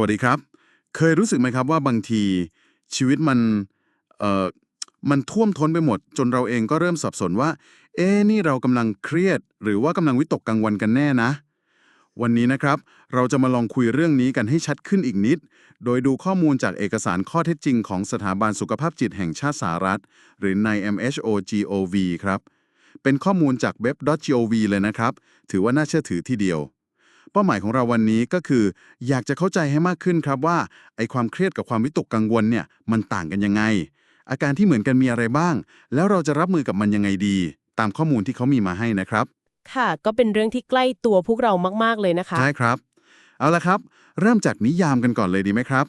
วัสดีครับ เคยรู้สึกไหมครับว่าบางทีชีวิตมันเอ่อมันท่วมท้นไปหมด จนเราเองก็เริ่มสับสนว่า เอ๊ะนี่เรากำลังเครียด หรือว่ากำลังวิตกกังวลกันแน่นะ วันนี้นะครับ เราจะมาลองคุยเรื่องนี้กันให้ชัดขึ้นอีกนิด โดยดูข้อมูลจากเอกสารข้อเท็จจริงของสถาบันสุขภาพจิตแห่งชาติสหรัฐ หรือใน MHOGOV ครับ เป็นข้อมูลจาก web.gov เลยนะครับ ถือว่าน่าเชื่อถือทีเดียว เป้าหมายของเราวันนี้ก็คือ อยากจะเข้าใจให้มากขึ้นครับว่าไอ้ความเครียดกับความวิตกกังวลเนี่ยมันต่างกันยังไง อาการที่เหมือนกันมีอะไรบ้าง แล้วเราจะรับมือกับมันยังไงดี ตามข้อมูลที่เขามีมาให้นะครับ ค่ะก็เป็นเรื่องที่ใกล้ตัวพวกเรามากๆเลยนะคะ ใช่ครับ เอาละครับ เริ่มจากนิยามกันก่อนเลยดีไหมครับ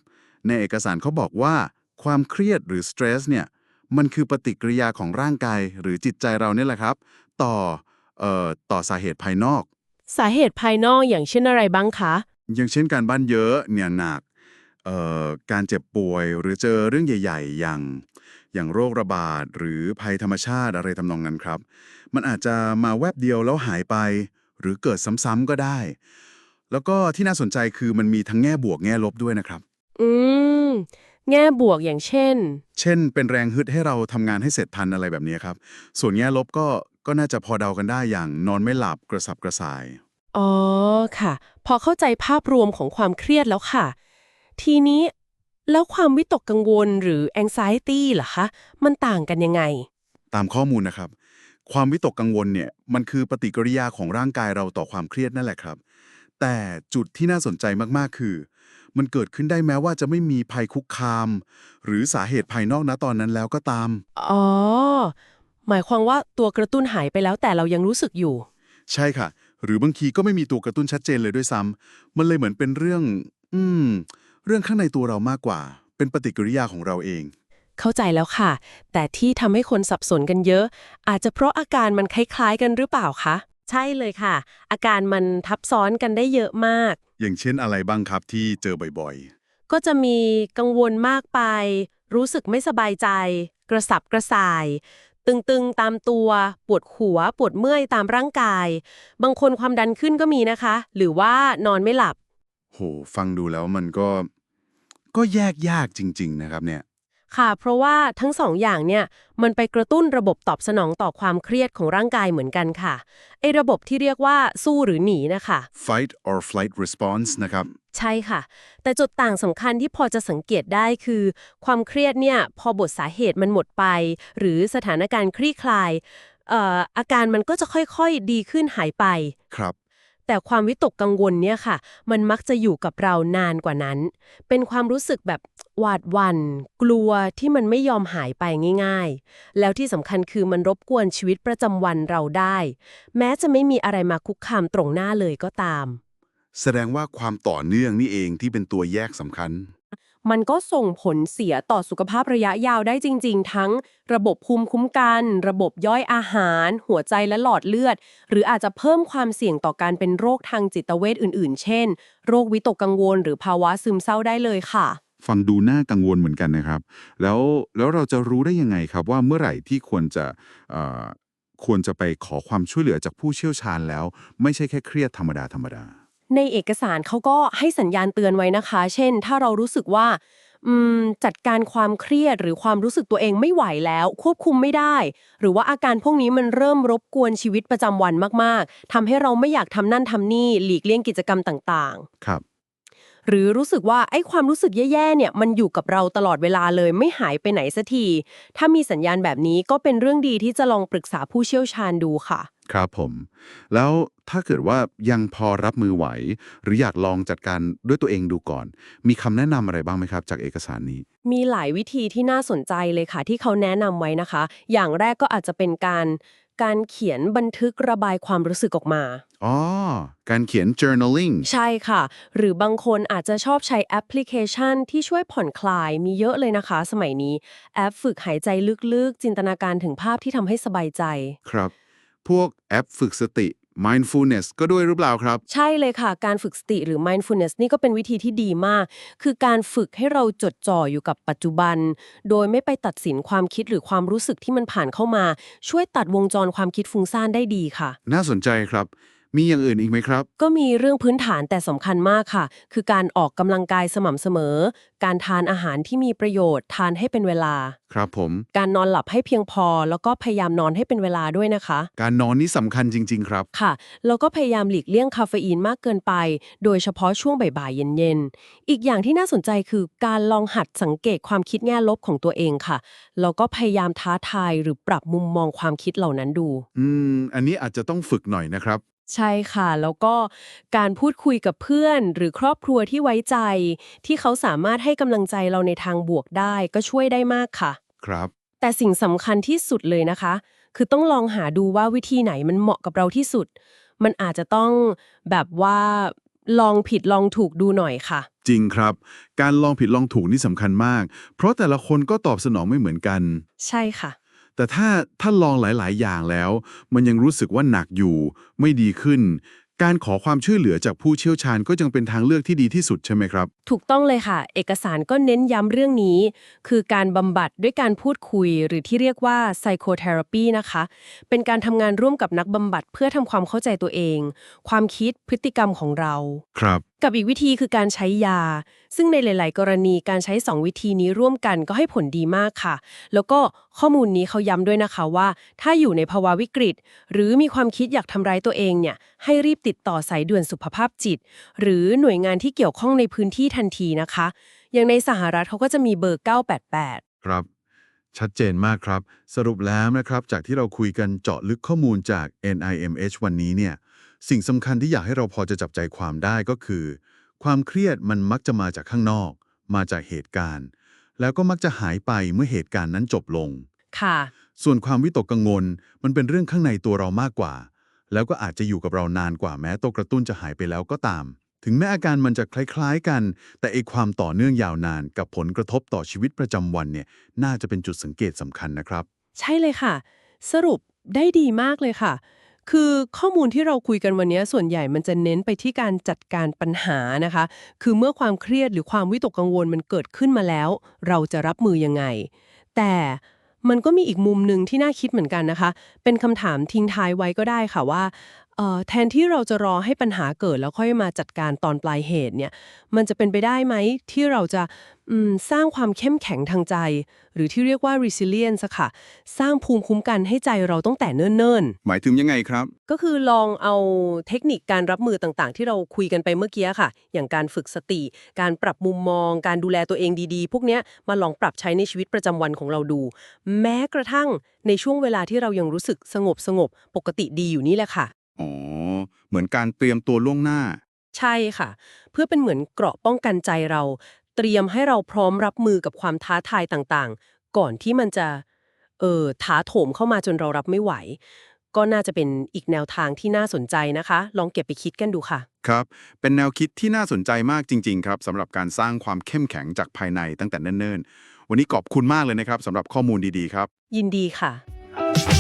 ในเอกสารเขาบอกว่า ความเครียดหรือ stress เนี่ยมันคือปฏิกิริยาของร่างกายหรือจิตใจเราเนี่ยแหละครับ ต่อเอ่อต่อสาเหตุภายนอก สาเหตุภายนอกอย่างเช่นอะไรบ้างคะ อย่างเช่นการบ้านเยอะเนี่ยหนักเอ่อการเจ็บป่วยหรือเจอเรื่องใหญ่ ๆ อย่างอย่างโรคระบาดหรือภัยธรรมชาติอะไรทำนองนั้นครับ มันอาจจะมาแวบเดียวแล้วหายไป หรือเกิดซ้ำๆก็ได้ แล้วก็ที่น่าสนใจคือมันมีทั้งแง่บวกแง่ลบด้วยนะครับ อืม แง่บวกอย่างเช่น เช่น เป็นแรงฮึดให้เราทำงานให้เสร็จทันอะไรแบบนี้ครับ ส่วนแง่ลบก็ก็น่าจะพอเดากันได้อย่างนอนไม่หลับกระสับกระส่าย อ๋อค่ะ พอเข้าใจภาพรวมของความเครียดแล้วค่ะ ทีนี้ แล้วความวิตกกังวลหรือ anxiety ล่ะคะ มันต่างกันยังไง ตามข้อมูลนะครับ ความวิตกกังวลเนี่ยมันคือปฏิกิริยาของร่างกายเราต่อความเครียดนั่นแหละครับ แต่จุดที่น่าสนใจมากๆคือ มันเกิดขึ้นได้แม้ว่าจะไม่มีภัยคุกคาม หรือสาเหตุภายนอกนะตอนนั้นแล้วก็ตาม อ๋อ หมายความว่าตัวกระตุ้นหายไปแล้วแต่เรายังรู้สึกอยู่ ใช่ค่ะ หรือบางทีก็ไม่มีตัวกระตุ้นชัดเจนเลยด้วยซ้ำมันเลยเหมือนเป็นเรื่อง อืม เรื่องข้างในตัวเรามากกว่า เป็นปฏิกิริยาของเราเอง เข้าใจแล้วค่ะ แต่ที่ทำให้คนสับสนกันเยอะ อาจจะเพราะอาการมันคล้ายๆกันหรือเปล่าคะ ใช่เลยค่ะ อาการมันทับซ้อนกันได้เยอะมาก อย่างเช่นอะไรบ้างครับที่เจอบ่อยก็จะมีกังวลมากไป รู้สึกไม่สบายใจ กระสับกระส่าย ตึงๆตามตัว ปวดหัว ปวดเมื่อยตามร่างกาย บางคนความดันขึ้นก็มีนะคะ หรือว่านอนไม่หลับๆโห ฟังดูแล้วมันก็ ก็แยกยากจริง ๆ นะครับเนี่ย ค่ะ เพราะว่าทั้งสองอย่างเนี่ยมันไปกระตุ้นระบบตอบสนองต่อความเครียดของร่างกายเหมือนกันค่ะไอ้ระบบที่เรียกว่าสู้หรือหนีนะคะ fight or flight response นะครับ ใช่ค่ะ แต่จุดต่างสำคัญที่พอจะสังเกตได้คือ ความเครียดเนี่ยพอบทสาเหตุมันหมดไป หรือสถานการณ์คลี่คลายเอ่ออาการมันก็จะค่อยๆดีขึ้นหายไป ครับ แต่ความวิตกกังวลเนี่ยค่ะ มันมักจะอยู่กับเรานานกว่านั้น เป็นความรู้สึกแบบหวาดหวัน่นกลัวที่มันไม่ยอมหายไปง่าย ๆ แล้วที่สำคัญคือมันรบกวนชีวิตประจำวันเราได้ แม้จะไม่มีอะไรมาคุกคามตรงหน้าเลยก็ตาม แสดงว่าความต่อเนื่องนี่เองที่เป็นตัวแยกสำคัญ มันก็ส่งผลเสียต่อสุขภาพระยะยาวได้จริง ๆ ทั้งระบบภูมิคุ้มกัน ระบบย่อยอาหาร หัวใจและหลอดเลือด หรืออาจจะเพิ่มความเสี่ยงต่อการเป็นโรคทางจิตเวชอื่น ๆ เช่น โรควิตกกังวล หรือภาวะซึมเศร้าได้เลยค่ะฟังดูน่ากังวลเหมือนกันนะครับ แล้วแล้วเราจะรู้ได้ยังไงครับว่าเมื่อไหร่ที่ควรจะเอ่อควรจะไปขอความช่วยเหลือจากผู้เชี่ยวชาญแล้ว ไม่ใช่แค่เครียดธรรมดาธรรมดา ในเอกสารเขาก็ให้สัญญาณเตือนไว้นะคะ เช่น ถ้าเรารู้สึกว่าจัดการความเครียดหรือความรู้สึกตัวเองไม่ไหวแล้ว ควบคุมไม่ได้ หรือว่าอาการพวกนี้มันเริ่มรบกวนชีวิตประจำวันมาก ๆทำให้เราไม่อยากทำนั่นทำนี่หลีกเลี่ยงกิจกรรมต่าง ๆ ครับ หรือรู้สึกว่าไอ้ความรู้สึกแย่ๆเนี่ยมันอยู่กับเราตลอดเวลาเลยไม่หายไปไหนสักที ถ้ามีสัญญาณแบบนี้ก็เป็นเรื่องดีที่จะลองปรึกษาผู้เชี่ยวชาญดูค่ะ ครับผม แล้วถ้าเกิดว่ายังพอรับมือไหว หรืออยากลองจัดการด้วยตัวเองดูก่อน มีคำแนะนำอะไรบ้างไหมครับ จากเอกสารนี้ มีหลายวิธีที่น่าสนใจเลยค่ะ ที่เขาแนะนำไว้นะคะ อย่างแรกก็อาจจะเป็นการ การเขียนบันทึกระบายความรู้สึกออกมา อ๋อ การเขียน journaling ใช่ค่ะ หรือบางคนอาจจะชอบใช้แอปพลิเคชันที่ช่วยผ่อนคลายมีเยอะเลยนะคะ สมัยนี้ แอปฝึกหายใจลึกๆ จินตนาการถึงภาพที่ทำให้สบายใจ ครับ พวกแอปฝึกสติ mindfulness ก็ด้วยหรือเปล่าครับ ใช่เลยค่ะ การฝึกสติหรือ mindfulness นี่ก็เป็นวิธีที่ดีมาก คือการฝึกให้เราจดจ่ออยู่กับปัจจุบัน โดยไม่ไปตัดสินความคิดหรือความรู้สึกที่มันผ่านเข้ามา ช่วยตัดวงจรความคิดฟุ้งซ่านได้ดีค่ะ น่าสนใจครับ มีอย่างอื่นอีกไหมครับ ก็มีเรื่องพื้นฐานแต่สำคัญมากค่ะ คือการออกกำลังกายสม่ำเสมอ การทานอาหารที่มีประโยชน์ ทานให้เป็นเวลา ครับผม การนอนหลับให้เพียงพอ แล้วก็พยายามนอนให้เป็นเวลาด้วยนะคะ การนอนนี่สำคัญจริง ๆ ครับ ค่ะ แล้วก็พยายามหลีกเลี่ยงคาเฟอีนมากเกินไป โดยเฉพาะช่วงบ่ายๆเย็นๆ อีกอย่างที่น่าสนใจคือการลองหัดสังเกตความคิดแง่ลบของตัวเองค่ะ แล้วก็พยายามท้าทายหรือปรับมุมมองความคิดเหล่านั้นดู อืม อันนี้อาจจะต้องฝึกหน่อยนะครับ ใช่ค่ะ แล้วก็การพูดคุยกับเพื่อนหรือครอบครัวที่ไว้ใจ ที่เขาสามารถให้กำลังใจเราในทางบวกได้ ก็ช่วยได้มากค่ะ ครับ แต่สิ่งสำคัญที่สุดเลยนะคะ คือต้องลองหาดูว่าวิธีไหนมันเหมาะกับเราที่สุด มันอาจจะต้องแบบว่าลองผิดลองถูกดูหน่อยค่ะ จริงครับ การลองผิดลองถูกนี่สำคัญมาก เพราะแต่ละคนก็ตอบสนองไม่เหมือนกัน ใช่ค่ะ แต่ถ้าถ้าลองหลาย ๆ อย่างแล้ว มันยังรู้สึกว่าหนักอยู่ ไม่ดีขึ้น การขอความช่วยเหลือจากผู้เชี่ยวชาญก็ยังเป็นทางเลือกที่ดีที่สุดใช่ไหมครับ ถูกต้องเลยค่ะ เอกสารก็เน้นย้ำเรื่องนี้ คือการบำบัดด้วยการพูดคุย หรือที่เรียกว่า psychotherapy นะคะ เป็นการทำงานร่วมกับนักบำบัดเพื่อทำความเข้าใจตัวเอง ความคิดพฤติกรรมของเรา ครับกับอีกวิธีคือการใช้ยา ซึ่งในหลาย ๆ กรณีการใช้ 2 วิธีนี้ร่วมกันก็ให้ผลดีมากค่ะ แล้วก็ข้อมูลนี้เขาย้ำด้วยนะคะว่า ถ้าอยู่ในภาวะวิกฤต หรือมีความคิดอยากทำร้ายตัวเองเนี่ยให้รีบติดต่อสายด่วนสุขภาพจิต หรือหน่วยงานที่เกี่ยวข้องในพื้นที่ทันทีนะคะ อย่างในสหรัฐเขาก็จะมีเบอร์ 988 ครับ ชัดเจนมากครับ สรุปแล้วนะครับจากที่เราคุยกันเจาะลึกข้อมูลจาก NIMH วันนี้เนี่ย สิ่งสำคัญที่อยากให้เราพอจะจับใจความได้ก็คือ ความเครียดมันมักจะมาจากข้างนอก มาจากเหตุการณ์ แล้วก็มักจะหายไปเมื่อเหตุการณ์นั้นจบลง ค่ะ ส่วนความวิตกกังวลมันเป็นเรื่องข้างในตัวเรามากกว่า แล้วก็อาจจะอยู่กับเรานานกว่าแม้ตัวกระตุ้นจะหายไปแล้วก็ตาม ถึงแม้อาการมันจะคล้ายๆกัน แต่ไอความต่อเนื่องยาวนานกับผลกระทบต่อชีวิตประจำวันเนี่ยน่าจะเป็นจุดสังเกตสำคัญนะครับ ใช่เลยค่ะ สรุปได้ดีมากเลยค่ะ คือข้อมูลที่เราคุยกันวันนี้ส่วนใหญ่มันจะเน้นไปที่การจัดการปัญหานะคะ คือเมื่อความเครียดหรือความวิตกกังวลมันเกิดขึ้นมาแล้ว เราจะรับมือยังไง แต่มันก็มีอีกมุมหนึ่งที่น่าคิดเหมือนกันนะคะ เป็นคำถามทิ้งท้ายไว้ก็ได้ค่ะว่า เอ่อแทนที่เราจะรอให้ปัญหาเกิดแล้วค่อยมาจัดการตอนปลายเหตุเนี่ย มันจะเป็นไปได้ไหมที่เราจะอืมสร้างความเข้มแข็งทางใจ หรือที่เรียกว่า resilience อะค่ะ สร้างภูมิคุ้มกันให้ใจเราตั้งแต่เนิ่นหมายถึงยังไงครับ ๆ ก็คือลองเอาเทคนิคการรับมือต่างๆ ที่เราคุยกันไปเมื่อกี้ค่ะ อย่างการฝึกสติ การปรับมุมมอง การดูแลตัวเองดีๆ พวกเนี้ยมาลองปรับใช้ในชีวิตประจำวันของเราดู แม้กระทั่งในช่วงเวลาที่เรายังรู้สึกสงบสงบๆปกติดีอยู่นี่แหละค่ะ อ๋อ เหมือนการเตรียมตัวล่วงหน้า ใช่ค่ะ เพื่อเป็นเหมือนเกราะป้องกันใจเรา เตรียมให้เราพร้อมรับมือกับความท้าทายต่างๆ ก่อนที่มันจะเออท้าโถมเข้ามาจนเรารับไม่ไหว ก็น่าจะเป็นอีกแนวทางที่น่าสนใจนะคะ ลองเก็บไปคิดกันดูค่ะ ครับ เป็นแนวคิดที่น่าสนใจมากจริง ๆ ครับสำหรับการสร้างความเข้มแข็งจากภายในตั้งแต่เนิ่นๆ วันนี้ขอบคุณมากเลยนะครับสำหรับข้อมูลดีๆ ครับ ยินดีค่ะ